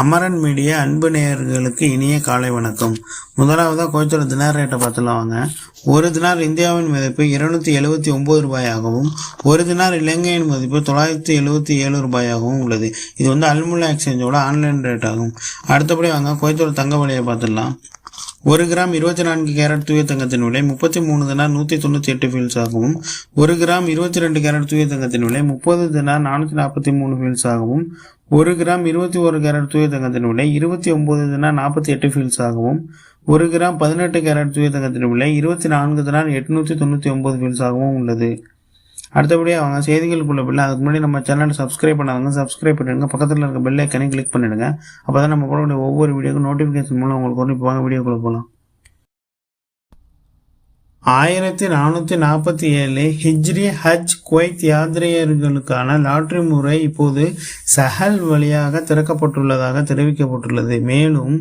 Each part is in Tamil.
அமரன் மீடியா அன்பு நேயர்களுக்கு இனிய காலை வணக்கம். முதலாவதாக கோயத்தோட தினார் ரேட்டை பார்த்துலாம் வாங்க. ஒரு தினார் இந்தியாவின் மதிப்பு இருநூத்தி எழுபத்தி ஒன்பது ரூபாயாகவும் ஒரு தினார் இலங்கையின் மதிப்பு தொள்ளாயிரத்தி எழுபத்தி ஏழு ரூபாயாகவும் உள்ளது. இது வந்து அல்முல்லா எக்ஸ்சேஞ்சோட ஆன்லைன் ரேட் ஆகும் அடுத்தபடி வாங்க கோயத்தோட தங்க விலையை பார்த்துடலாம். ஒரு கிராம் இருபத்தி நான்கு கேரட் தூய தங்கத்தின் விலை முப்பத்தி மூணு தினார் நூற்றி தொண்ணூற்றி எட்டு ஃபீல்ஸ் ஆகவும் ஒரு கிராம் இருபத்தி ரெண்டு கேரட் தூய தங்கத்தின் விலை முப்பது தினார் நானூற்றி நாற்பத்தி மூணு ஃபீல்ஸ் ஆகவும் ஒரு கிராம் இருபத்தி ஒரு கேரட் தூய தங்கத்தின் விலை இருபத்தி ஒன்பது தினார் நாற்பத்தி எட்டு ஃபீல்ஸ் ஆகவும் ஒரு கிராம் பதினெட்டு கேரட் தூய தங்கத்தின் விலை இருபத்தி நான்கு தினார் எட்நூற்றி தொண்ணூற்றி ஒம்பது ஃபீல்ஸ் ஆகவும் உள்ளது. அடுத்தபடியாக அவங்க செய்திகளுக்குள்ள பிள்ளை அதுக்கு முன்னாடி நம்ம சேனலை சப்ஸ்கிரைப் பண்ணாதவங்க சப்ஸ்கிரைப் பண்ணிடுங்க. பக்கத்தில் இருக்க பெல் ஐக்கனையும் கிளிக் பண்ணிடுங்க. அப்போ தான் நம்ம போடக்கூடிய ஒவ்வொரு வீடியோக்கும் நோட்டிஃபிகேஷன் மூலம் உங்களுக்கு வந்து இப்போ வாங்க வீடியோக்குள்ளே போகலாம் ஆயிரத்தி நானூற்றி நாற்பத்தி ஏழு ஹிஜ்ரி ஹஜ் குவைத் யாத்ரியர்களுக்கான லாட்ரி முறை இப்போது சஹல் வழியாக திறக்கப்பட்டுள்ளதாக தெரிவிக்கப்பட்டுள்ளது. மேலும்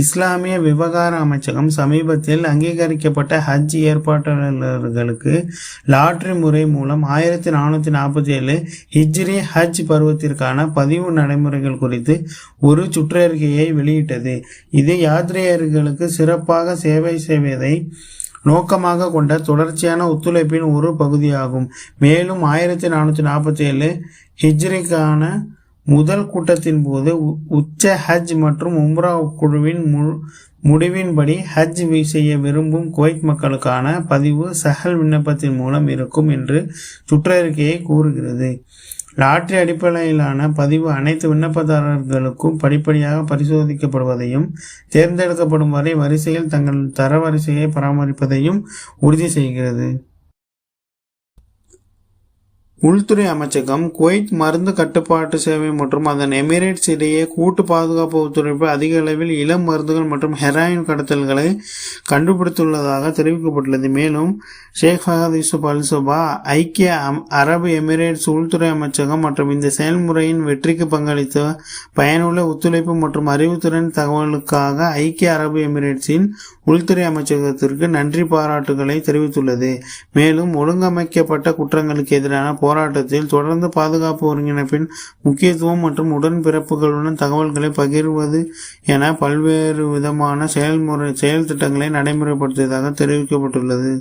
இஸ்லாமிய விவகார அமைச்சகம் சமீபத்தில் அங்கீகரிக்கப்பட்ட ஹஜ் ஏற்பாட்டாளர்களுக்கு லாட்ரி முறை மூலம் ஆயிரத்தி நானூற்றி நாற்பத்தி ஏழு ஹிஜ்ரி ஹஜ் பருவத்திற்கான பதிவு நடைமுறைகள் குறித்து ஒரு சுற்றறிக்கையை வெளியிட்டது. இது யாத்ரியர்களுக்கு சிறப்பாக சேவை செய்வதை நோக்கமாக கொண்ட தொடர்ச்சியான ஒத்துழைப்பின் ஒரு பகுதியாகும். மேலும் ஆயிரத்தி நானூற்றி நாற்பத்தி ஏழு ஹிஜ்ரிக்கான முதல் கூட்டத்தின் போது உ- உச்ச ஹஜ் மற்றும் உம்ரா குழுவின் மு- முடிவின்படி ஹஜ் செய்ய விரும்பும் குவைத் மக்களுக்கான பதிவு சஹல் விண்ணப்பத்தின் மூலம் இருக்கும் என்று சுற்றறிக்கையை கூறுகிறது. லாட்டரி அடிப்படையிலான பதிவு அனைத்து விண்ணப்பதாரர்களுக்கும் படிப்படியாக பரிசோதிக்கப்படுவதையும் தேர்ந்தெடுக்கப்படும் வரை வரிசையில் தங்கள் தரவரிசையை பராமரிப்பதையும் உறுதி செய்கிறது. உள்துறை அமைச்சகம் குவைத் மருந்து கட்டுப்பாட்டு சேவை மற்றும் அதன் எமிரேட்ஸ் இடையே கூட்டு பாதுகாப்பு ஒத்துழைப்பு அதிக அளவில் இளம் மருந்துகள் மற்றும் ஹெராயின் கடத்தல்களை கண்டுபிடித்துள்ளதாக தெரிவிக்கப்பட்டுள்ளது. மேலும் ஷேக் ஃபஹத் யூசுப் அல் சுபா ஐக்கிய அரபு எமிரேட்ஸ் உள்துறை அமைச்சகம் மற்றும் இந்த செயல்முறையின் வெற்றிக்கு பங்களித்த பயனுள்ள ஒத்துழைப்பு மற்றும் அறிவுத்திறன் தகவலுக்காக ஐக்கிய அரபு எமிரேட்ஸின் உள்துறை அமைச்சகத்திற்கு நன்றி பாராட்டுகளை தெரிவித்துள்ளது. மேலும் ஒழுங்கமைக்கப்பட்ட குற்றங்களுக்கு எதிரான போராட்டத்தில் தொடர்ந்து பாதுகாப்பு ஒருங்கிணைப்பின் முக்கியத்துவம் மற்றும் உடன்பிறப்புகளுடன் தகவல்களை பகிர்வது என பல்வேறு விதமான செயல்முறை செயல் திட்டங்களை நடைமுறைப்படுத்தியதாக தெரிவிக்கப்பட்டுள்ளது.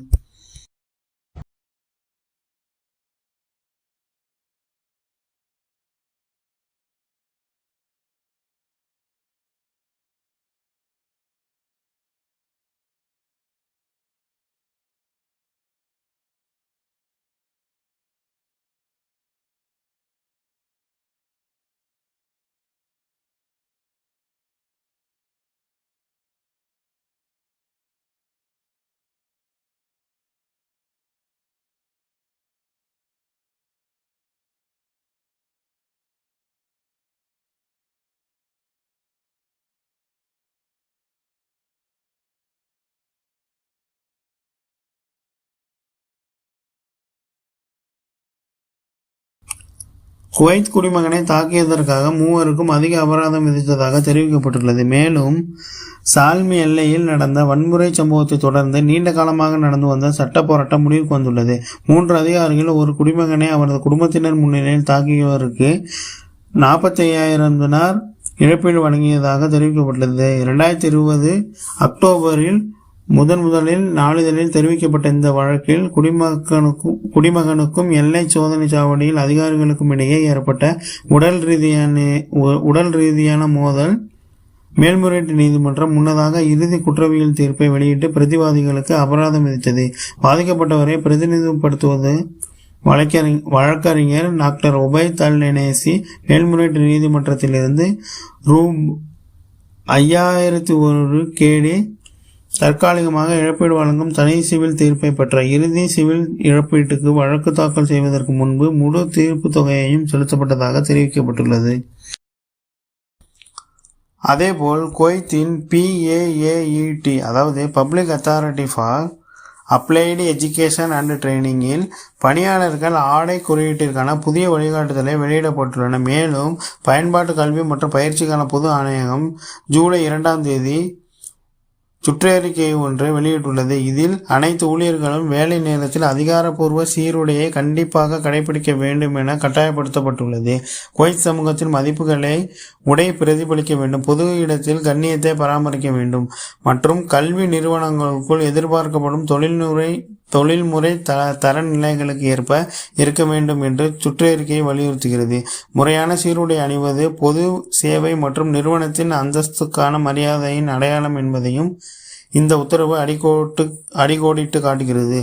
குவைத் குடிமகனை தாக்கியதற்காக மூவருக்கும் அதிக அபராதம் விதித்ததாக தெரிவிக்கப்பட்டுள்ளது. மேலும் சால்மி எல்லையில் நடந்த வன்முறை சம்பவத்தை தொடர்ந்து நீண்ட காலமாக நடந்து வந்த சட்ட போராட்டம் முடிவுக்கு வந்துள்ளது. மூன்று அதிகாரிகள் ஒரு குடிமகனை அவரது குடும்பத்தினர் முன்னிலையில் தாக்கியவருக்கு நாற்பத்தி ஐயாயிரம் தினார் இழப்பீடு வழங்கியதாக தெரிவிக்கப்பட்டுள்ளது. இரண்டாயிரத்தி இருபது அக்டோபரில் முதன் முதலில் நாளிதழில் தெரிவிக்கப்பட்ட இந்த வழக்கில் குடிமகனுக்கும் குடிமகனுக்கும் எல்லை சோதனை சாவடியில் அதிகாரிகளுக்கும் இடையே ஏற்பட்ட உடல் ரீதியான உ- உடல் ரீதியான மோதல் மேல்முறையீட்டு நீதிமன்றம் முன்னதாக இறுதி குற்றவியல் தீர்ப்பை வெளியிட்டு பிரதிவாதிகளுக்கு அபராதம் விதித்தது. பாதிக்கப்பட்டவரை பிரதிநிதித்துவப்படுத்துவது வழக்கறிஞர் வழக்கறிஞர் டாக்டர் உபய் தல்நேசி மேல்முறையீட்டு நீதிமன்றத்திலிருந்து ரூ. ஐயாயிரத்தி ஒரு கேடி தற்காலிகமாக இழப்பீடு வழங்கும் தனி சிவில் தீர்ப்பை பெற்ற இறுதி சிவில் இழப்பீட்டுக்கு வழக்கு தாக்கல் செய்வதற்கு முன்பு முழு தீர்ப்பு தொகையையும் செலுத்தப்பட்டதாக தெரிவிக்கப்பட்டுள்ளது. அதேபோல் குவைத்தின் பிஏஏஇடி அதாவது public authority for applied education and ட்ரைனிங்கில் பணியாளர்கள் ஆடை குறியீட்டிற்கான புதிய வழிகாட்டுதலை வெளியிடப்பட்டுள்ளன. மேலும் பயன்பாட்டு கல்வி மற்றும் பயிற்சிக்கான பொது ஆணையகம் ஜூலை இரண்டாம் தேதி சுற்றறிக்கை ஒன்றை வெளியிட்டுள்ளது. இதில் அனைத்து ஊழியர்களும் வேலை நேரத்தில் அதிகாரப்பூர்வ சீருடையை கண்டிப்பாக கடைபிடிக்க வேண்டும் என கட்டாயப்படுத்தப்பட்டுள்ளது. குவைத் சமூகத்தின் மதிப்புகளை உடை பிரதிபலிக்க வேண்டும். பொது இடத்தில் கண்ணியத்தை பராமரிக்க வேண்டும். மற்றும் கல்வி நிறுவனங்களுக்குள் எதிர்பார்க்கப்படும் தொழில்முறை தொழில்முறை த தரநிலைகளுக்கு ஏற்ப இருக்க வேண்டும் என்று சுற்றறிக்கை வலியுறுத்துகிறது. முறையான சீருடை அணிவது பொது சேவை மற்றும் நிறுவனத்தின் அந்தஸ்துக்கான மரியாதையின் அடையாளம் என்பதையும் இந்த உத்தரவு அடிக்கோட்டு அடிக்கோடிட்டு காட்டுகிறது.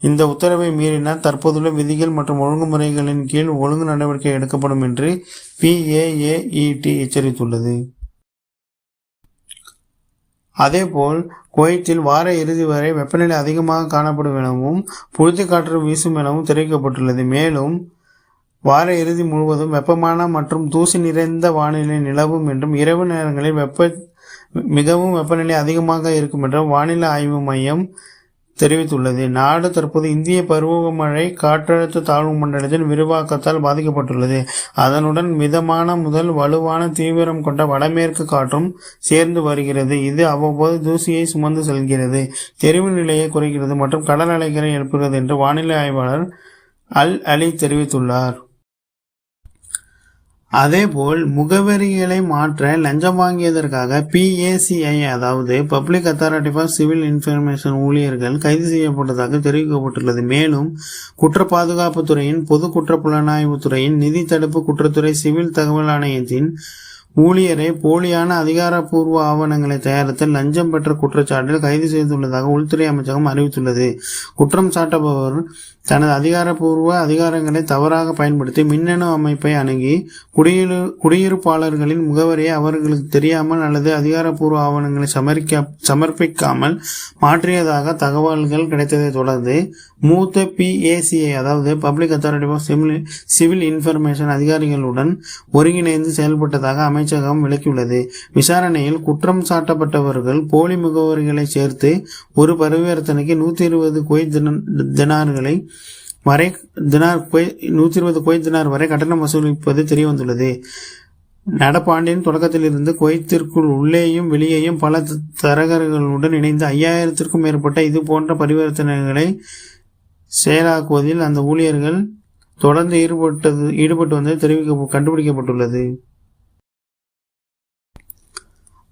இந்த உத்தரவை மீறினால் தற்போதுள்ள விதிகள் மற்றும் ஒழுங்குமுறைகளின் கீழ் ஒழுங்கு நடவடிக்கை எடுக்கப்படும் என்று பிஏஏஇடி எச்சரித்துள்ளது. அதேபோல் குவைத்தில் வார இறுதி வரை வெப்பநிலை அதிகமாக காணப்படும் எனவும் புழுதி காற்று வீசும் எனவும் தெரிவிக்கப்பட்டுள்ளது. மேலும் வார இறுதி முழுவதும் வெப்பமான மற்றும் தூசி நிறைந்த வானிலை நிலவும் என்றும் இரவு நேரங்களில் வெப்ப மிகவும் வெப்பநிலை அதிகமாக இருக்கும் என்றும் வானிலை ஆய்வு மையம் தெரிவித்துள்ளது. நாடு தற்போது இந்திய பருவமழை காற்றழுத்த தாழ்வு மண்டலத்தின் விரிவாக்கத்தால் பாதிக்கப்பட்டுள்ளது. அதனுடன் மிதமான முதல் வலுவான தீவிரம் கொண்ட வடமேற்கு காற்றும் சேர்ந்து வருகிறது. இது அவ்வப்போது தூசியை சுமந்து செல்கிறது. தெரிவு நிலையை குறைக்கிறது மற்றும் கடல் அலைகளை எழுப்புகிறது என்று வானிலை ஆய்வாளர் அல் அலி தெரிவித்துள்ளார். அதேபோல் முகவரிகளை மாற்ற லஞ்சம் வாங்கியதற்காக பிஏசிஐ அதாவது public authority for civil information ஊழியர்கள் கைது செய்யப்பட்டதாக தெரிவிக்கப்பட்டுள்ளது. மேலும் குற்ற பாதுகாப்புத்துறையின் பொது குற்ற புலனாய்வு துறையின் நிதி தடுப்பு குற்றத்துறை சிவில் தகவல் ஆணையத்தின் ஊழியரை போலியான அதிகாரப்பூர்வ ஆவணங்களை தயாரித்து லஞ்சம் பெற்ற குற்றச்சாட்டில் கைது செய்துள்ளதாக உள்துறை அமைச்சகம் அறிவித்துள்ளது. குற்றம் சாட்டப்பவர் தனது அதிகாரப்பூர்வ அதிகாரங்களை தவறாக பயன்படுத்தி மின்னணு அமைப்பை அணுகி குடியிரு குடியிருப்பாளர்களின் முகவரியை அவர்களுக்கு தெரியாமல் அல்லது அதிகாரப்பூர்வ ஆவணங்களை சமர்க்க சமர்ப்பிக்காமல் மாற்றியதாக தகவல்கள் கிடைத்ததை தொடர்ந்து மூத்த பிஏசிஐ அதாவது public authority of civil civil information அதிகாரிகளுடன் ஒருங்கிணைந்து செயல்பட்டதாக அமைச்சகம் விளக்கியுள்ளது. விசாரணையில் குற்றம் சாட்டப்பட்டவர்கள் போலி முகவரிகளை சேர்த்து ஒரு பரிவர்த்தனைக்கு நூற்றி இருபது குவைத் தினார்களை வரை தினார் குவை நூற்றி இருபது குவைத் தினார் வரை கட்டணம் வசூலிப்பது தெரிய வந்துள்ளது நடப்பாண்டின் தொடக்கத்திலிருந்து குவைத்திற்குள் உள்ளேயும் வெளியேயும் பல தரகர்களுடன் இணைந்து ஐயாயிரத்திற்கும் மேற்பட்ட இது போன்ற பரிவர்த்தனைகளை செயலாக்குவதில் அந்த ஊழியர்கள் தொடர்ந்து ஈடுபட்டது ஈடுபட்டு வந்தது தெரிவிக்க கண்டுபிடிக்கப்பட்டுள்ளது.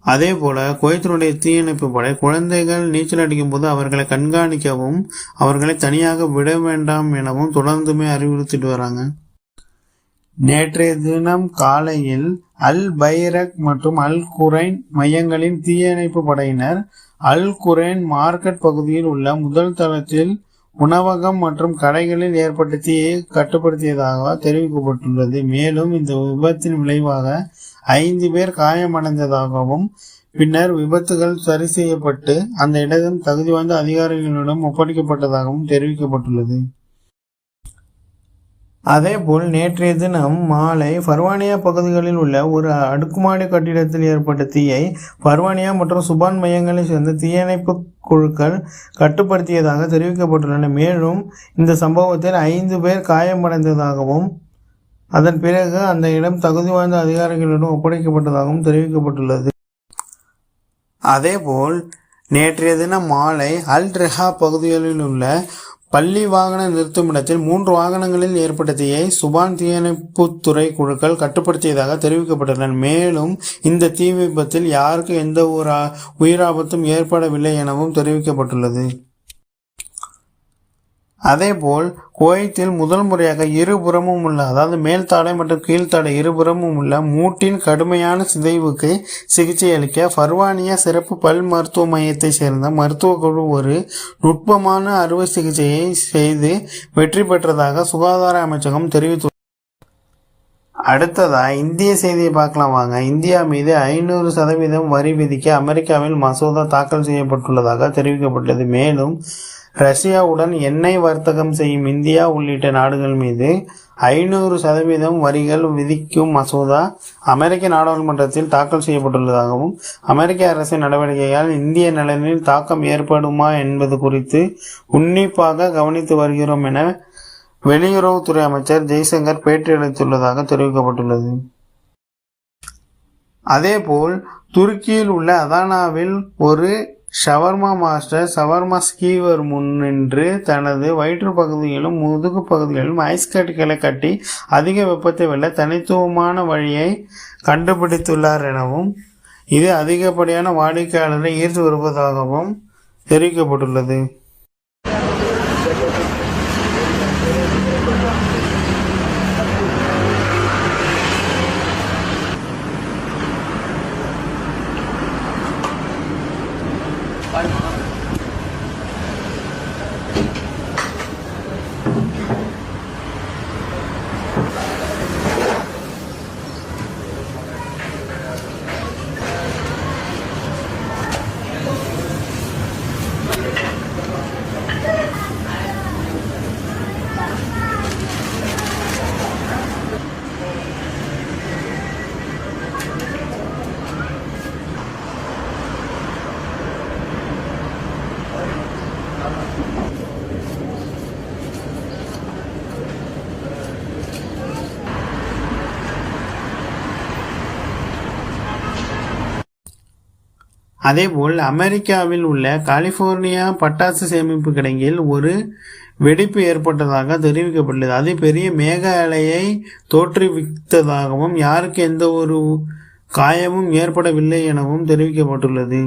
அதே போல குவைத்தினுடைய தீயணைப்பு படை குழந்தைகள் நீச்சல் அடிக்கும் போது அவர்களை கண்காணிக்கவும் அவர்களை தனியாக விட வேண்டாம் எனவும் தொடர்ந்துமே அறிவுறுத்திட்டு வராங்க. நேற்றைய தினம் காலையில் அல் பைரக் மற்றும் அல் குரைன் மையங்களின் தீயணைப்பு படையினர் அல் குரைன் மார்க்கெட் பகுதியில் உள்ள முதல் தளத்தில் உணவகம் மற்றும் கடைகளில் ஏற்பட்ட தீயை கட்டுப்படுத்தியதாக தெரிவிக்கப்பட்டுள்ளது. மேலும் இந்த விபத்தின் விளைவாக ஐந்து பேர் காயமடைந்ததாகவும் பின்னர் விபத்துகள் சரி செய்யப்பட்டு அந்த இடம் தகுதி வாய்ந்த அதிகாரிகளிடம் ஒப்படைக்கப்பட்டதாகவும் தெரிவிக்கப்பட்டுள்ளது. அதேபோல் நேற்றைய தினம் மாலை பர்வானியா பகுதிகளில் உள்ள ஒரு அடுக்குமாடி கட்டிடத்தில் ஏற்பட்ட தீயை பர்வானியா மற்றும் சுபான் மையங்களைச் சேர்ந்த தீயணைப்பு குழுக்கள் கட்டுப்படுத்தியதாக தெரிவிக்கப்பட்டுள்ளன. மேலும் இந்த சம்பவத்தில் ஐந்து பேர் காயமடைந்ததாகவும் அதன் பிறகு அந்த இடம் தகுதி வாய்ந்த அதிகாரிகளிடம் ஒப்படைக்கப்பட்டதாகவும் தெரிவிக்கப்பட்டுள்ளது. அதேபோல் நேற்றைய தினம் மாலை அல் ரெஹா பகுதிகளில் உள்ள பள்ளி வாகன நிறுத்துமிடத்தில் மூன்று வாகனங்களில் ஏற்பட்ட தீயை சுபான் தீயணைப்புத்துறை குழுக்கள் கட்டுப்படுத்தியதாக தெரிவிக்கப்பட்டன மேலும் இந்த தீ விபத்தில் யாருக்கும் எந்த ஒரு உயிராபத்தும் ஏற்படவில்லை எனவும் தெரிவிக்கப்பட்டுள்ளது. அதேபோல் குவைத்தில் முதல் முறையாக இருபுறமும் உள்ள அதாவது மேல்தாடை மற்றும் கீழ்த்தாடை இருபுறமும் உள்ள மூட்டின் கடுமையான சிதைவுக்கு சிகிச்சை அளிக்க ஃபர்வானியா சிறப்பு பல் மருத்துவ மையத்தை சேர்ந்த மருத்துவ குழு ஒரு நுட்பமான அறுவை சிகிச்சையை செய்து வெற்றி பெற்றதாக சுகாதார அமைச்சகம் தெரிவித்துள்ளது அடுத்ததா இந்திய செய்தியை பார்க்கலாம் வாங்க. இந்தியா மீது ஐநூறு சதவீதம் வரி விதிக்க அமெரிக்காவில் மசோதா தாக்கல் செய்யப்பட்டுள்ளதாக தெரிவிக்கப்பட்டது மேலும் ரஷ்யாவுடன் எண்ணெய் வர்த்தகம் செய்யும் இந்தியா உள்ளிட்ட நாடுகள் மீது ஐநூறு சதவீதம் வரிகள் விதிக்கும் மசோதா அமெரிக்க நாடாளுமன்றத்தில் தாக்கல் செய்யப்பட்டுள்ளதாகவும் அமெரிக்க அரசின் நடவடிக்கையால் இந்திய நலனில் தாக்கம் ஏற்படுமா என்பது குறித்து உன்னிப்பாக கவனித்து வருகிறோம் என வெளியுறவுத்துறை அமைச்சர் ஜெய்சங்கர் பேட்டியளித்துள்ளதாக தெரிவிக்கப்பட்டுள்ளது. அதேபோல் துருக்கியில் உள்ள அதானாவில் ஒரு ஷவர்மா மாஸ்டர் ஷவர்மா ஸ்கீவர் முன்னின்று தனது வயிற்று பகுதியிலும் முதுகு பகுதிகளிலும் ஐஸ்கட்டுகளை கட்டி அதிக வெப்பத்தை வெல்ல தனித்துவமான வழியை கண்டுபிடித்துள்ளார் எனவும் இது அதிகப்படியான வாடிக்கையாளரை ஈர்த்து வருவதாகவும் தெரிவிக்கப்பட்டுள்ளது. அதேபோல் அமெரிக்காவில் உள்ள கலிபோர்னியா பட்டாசு சேமிப்பு கிடங்கில் ஒரு வெடிப்பு ஏற்பட்டதாக தெரிவிக்கப்பட்டுள்ளது. அது பெரிய மேக அலையை தோற்றுவித்ததாகவும் யாருக்கு எந்த ஒரு காயமும் ஏற்படவில்லை எனவும் தெரிவிக்கப்பட்டுள்ளது.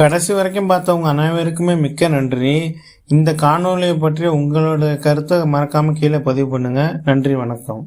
கடைசி வரைக்கும் பார்த்தவங்க அனைவருக்குமே மிக்க நன்றி. இந்த காணொளியை பற்றி உங்களோட கருத்தை மறக்காமல் கீழே பதிவு பண்ணுங்கள் நன்றி வணக்கம்.